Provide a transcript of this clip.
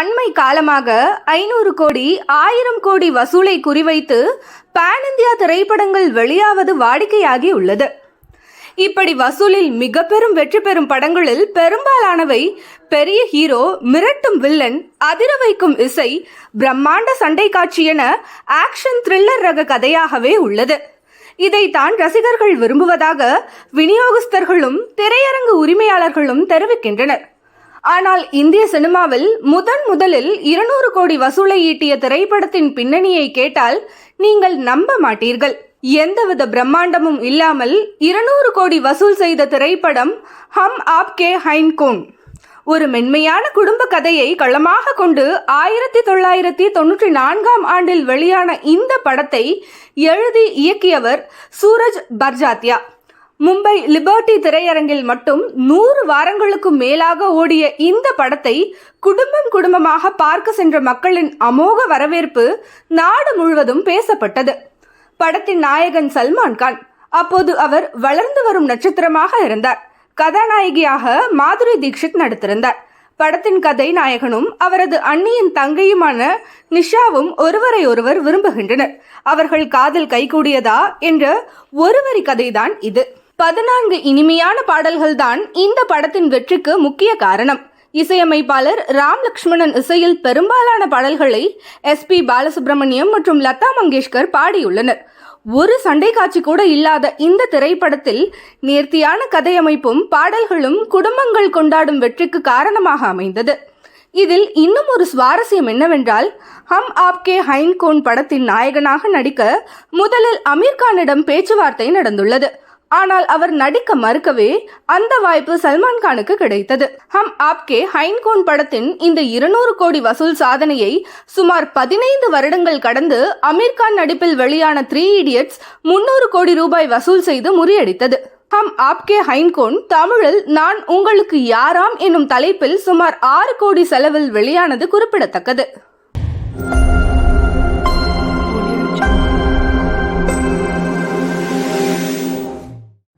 அண்மை காலமாக ஐநூறு கோடி ஆயிரம் கோடி வசூலை குறிவைத்து பான் இந்தியா திரைப்படங்கள் வெளியாவது வாடிக்கையாகி உள்ளது. இப்படி வசூலில் மிக பெரும் வெற்றி பெறும் படங்களில் பெரும்பாலானவை பெரிய ஹீரோ மிரட்டும் வில்லன் அதிர வைக்கும் இசை பிரம்மாண்ட சண்டை காட்சி என ஆக்ஷன் த்ரில்லர் ரக கதையாகவே உள்ளது. இதைத்தான் ரசிகர்கள் விரும்புவதாக விநியோகஸ்தர்களும் திரையரங்கு உரிமையாளர்களும் தெரிவிக்கின்றனர். ஆனால் இந்திய சினிமாவில் முதன் முதலில் இருநூறு கோடி வசூலை ஈட்டிய திரைப்படத்தின் பின்னணியை கேட்டால் நீங்கள் நம்ப மாட்டீர்கள். எந்தவித பிரம்மாண்டமும் இல்லாமல் இருநூறு கோடி வசூல் செய்த திரைப்படம் ஹம் ஆப் கே ஹைன் கோன். ஒரு மென்மையான குடும்ப கதையை களமாக கொண்டு ஆயிரத்தி தொள்ளாயிரத்தி தொன்னூற்றி நான்காம் ஆண்டில் வெளியான இந்த படத்தை எழுதி இயக்கியவர் சூரஜ் பர்ஜாத்யா மும்பை லிபர்டி திரையரங்கில் மட்டும் நூறு வாரங்களுக்கும் மேலாக ஓடிய இந்த படத்தை குடும்பம் குடும்பமாக பார்க்க சென்ற மக்களின் அமோக வரவேற்பு நாடு முழுவதும் பேசப்பட்டது. படத்தின் நாயகன் சல்மான் கான் அப்போது அவர் வளர்ந்து வரும் நட்சத்திரமாக இருந்தார். கதாநாயகியாக மாதுரி தீக்ஷித் நடித்திருந்தார். படத்தின் கதை நாயகனும் அவரது அண்ணியின் தங்கையுமான நிஷாவும் ஒருவரை ஒருவர் விரும்புகின்றனர். அவர்கள் காதல் கைகூடியதா என்ற ஒருவரி கதைதான் இது. பதினான்கு இனிமையான பாடல்கள்தான் இந்த படத்தின் வெற்றிக்கு முக்கிய காரணம். இசையமைப்பாளர் ராம் லக்ஷ்மணன் இசையில் பெரும்பாலான பாடல்களை எஸ் பி பாலசுப்ரமணியம் மற்றும் லதா மங்கேஷ்கர் பாடியுள்ளனர். ஒரு சண்டை காட்சி கூட இல்லாத இந்த திரைப்படத்தில் நேர்த்தியான கதையமைப்பும் பாடல்களும் குடும்பங்கள் கொண்டாடும் வெற்றிக்கு காரணமாக அமைந்தது. இதில் இன்னும் ஒரு சுவாரஸ்யம் என்னவென்றால் ஹம் ஆப்கே ஹைன் கோன் படத்தின் நாயகனாக நடிக்க முதலில் அமீர்கானிடம் பேச்சுவார்த்தை நடந்துள்ளது. ஆனால் அவர் நடிக்க மறுக்கவே அந்த வாய்ப்பு சல்மான் கானுக்கு கிடைத்தது. ஹம் ஆப்கே ஹைன்கோன் படத்தின் இந்த இருநூறு கோடி வசூல் சாதனையை சுமார் பதினைந்து வருடங்கள் கடந்து அமீர் கான் நடிப்பில் வெளியான த்ரீ இடியட்ஸ் முன்னூறு கோடி ரூபாய் வசூல் செய்து முறியடித்தது. ஹம் ஆப்கே ஹைன்கோன் தமிழில் நான் உங்களுக்கு யாராம் என்னும் தலைப்பில் சுமார் ஆறு கோடி செலவில் வெளியானது குறிப்பிடத்தக்கது.